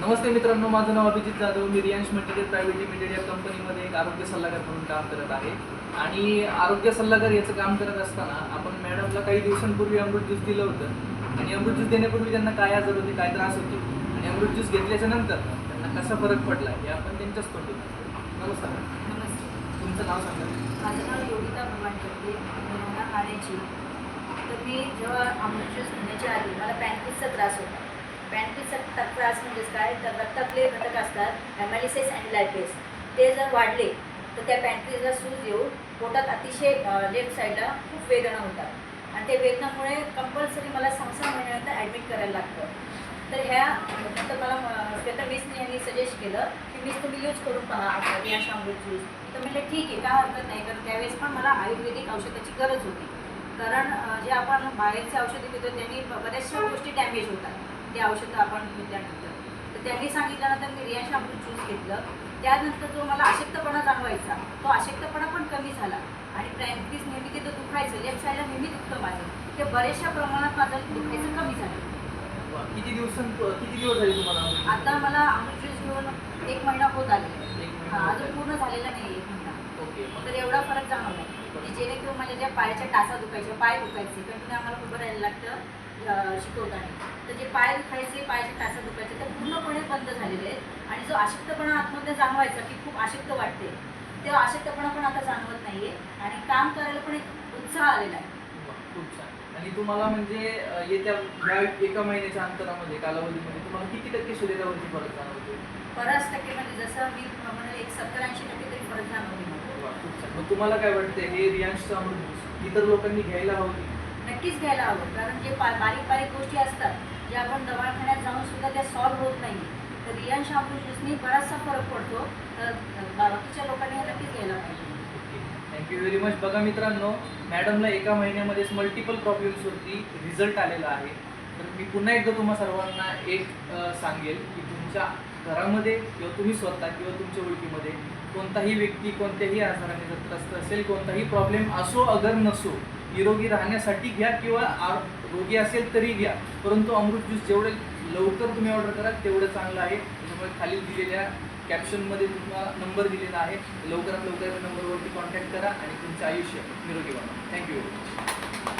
नमस्ते मित्रांनो माझं नाव अभिजित जाधव. मी रियांश मटेरियल प्रायव्हेट लिमिटेड या कंपनीमध्ये एक आरोग्य सल्लागार म्हणून काम करत आहे. आणि आरोग्य सल्लागार याचं काम करत असताना आपण मॅडमला काही दिवसांपूर्वी अमृत ज्यूस दिलं होतं. आणि अमृत ज्यूस देण्यापूर्वी त्यांना काय आजार होते काय त्रास होते आणि अमृत ज्यूस घेतल्याच्या नंतर त्यांना कसा फरक पडला हे आपण त्यांच्याच तोंडून नमस्कार. नमस्ते. तुमचं नाव सांगा. माझं नाव योगिता भगवान करते मला तर मी जेव्हा अमृत ज्यूस घेण्याच्या आधी मला पॅन्टिसचा त्रास होता. पॅन्टिसचा ता- त्रास म्हणजेच काय? तर रक्तातले घटक असतात हॅमॅलिसिस आणि लायपेस. ते जर वाढले तर त्या पॅन्ट्रीजला सूज येऊन पोटात अतिशय लेफ्ट साईडला खूप वेदना होतात. आणि ते वेदनामुळे कंपल्सरी मला सहा सहा महिन्यानंतर ॲडमिट करायला लागतं. तर ह्या नंतर मला श्वेता मिसने यांनी सजेस्ट केलं की मिस तुम्ही यूज करून पहा या अमृत ज्यूस तर म्हटलं ठीक आहे काय हरकत नाही. कारण त्यावेळेस पण मला आयुर्वेदिक औषधाची गरज होती. कारण जे आपण बाहेरचे औषधं घेतो त्यांनी बऱ्याचशा गोष्टी डॅमेज होतात. ते औषधं आपण घेतल्यानंतर. तर त्यांनी सांगितल्यानंतर मी रियाश अमृत ज्यूस घेतलं. त्यानंतर जो मला अशक्तपणा जाणवायचा तो अशक्तपणा पण कमी झाला. आणि प्रॅक्टिस नेहमी तिथं दुखायचं लेफ्ट साईडला नेहमी दुखतं माझं ते बऱ्याचशा प्रमाणात माझं दुखायचं कमी झालं. किती दिवसां किती दिवस झाले तुम्हाला? आता मला अमृत ज्यूस घेऊन एक महिना होत आले. हा अजून. पूर्ण झालेला नाही एक महिना. ओके तर एवढा फरक जाणवला. की जेणेकरून माझ्या ज्या पायाच्या टाचा दुखायच्या पाय दुखायचे कंटिन्यू आम्हाला उभं राहायला लागतं. शिकवताना तर जे पाय दुखायचे पायाचे टाचा दुखायचे ते पूर्णपणे बंद झालेले आहेत. आणि जो अशक्तपणा आतमध्ये जाणवायचा की खूप अशक्त वाटते ते अशक्तपणा पण आता जाणवत नाहीये. आणि काम करायला पण एक उत्साह आलेला आहे. वा, खूप छान. आणि तुम्हाला म्हणजे येत्या या एका महिन्याच्या अंतरामध्ये कालावधीमध्ये तुम्हाला किती टक्के शरीरावरती फरक जाणवतो बऱ्याच टक्के म्हणजे जसं मी म्हणाले एक सत्तर ऐंशी टक्के तरी फरक छान. मग तुम्हाला काय वाटतं हे रियांशचं अमृत इतर लोकांनी घ्यायला हवं नक्कीच घ्यायला हवं. कारण जे पा बारीक बारीक गोष्टी असतात जे आपण दवाखान्यात जाऊन सुद्धा त्या सॉल्व्ह होत नाही. तर रियान शाम्पू ज्यूसनी बराचसा फरक पडतो. तर बाकीच्या लोकांनी हे नक्कीच घ्यायला पाहिजे. थँक्यू व्हेरी मच बघा मित्रांनो मॅडमला एका महिन्यामध्येच मल्टिपल प्रॉब्लेम्सवरती रिझल्ट आलेला आहे. तर मी पुन्हा एकदा तुम्हा सर्वांना एक सांगेल की तुमच्या घरामध्ये किंवा तुम्ही स्वतः किंवा तुमच्या ओळखीमध्ये कोणताही व्यक्ती कोणत्याही आजाराने जर त्रस्त असेल कोणताही प्रॉब्लेम असो अगर नसो निरोगी राहण्यासाठी घ्या किंवा रोगी असेल तरी घ्या. परंतु अमृत ज्यूस जेवढे लवकर तुम्ही ऑर्डर करा तेवढं चांगलं आहे. त्याच्यामुळे खाली दिलेल्या कॅप्शनमध्ये तुम्हाला नंबर दिलेला आहे. लवकरात लवकर या नंबरवरती कॉन्टॅक्ट करा आणि तुमचं आयुष्य निरोगी बनवा. थँक्यू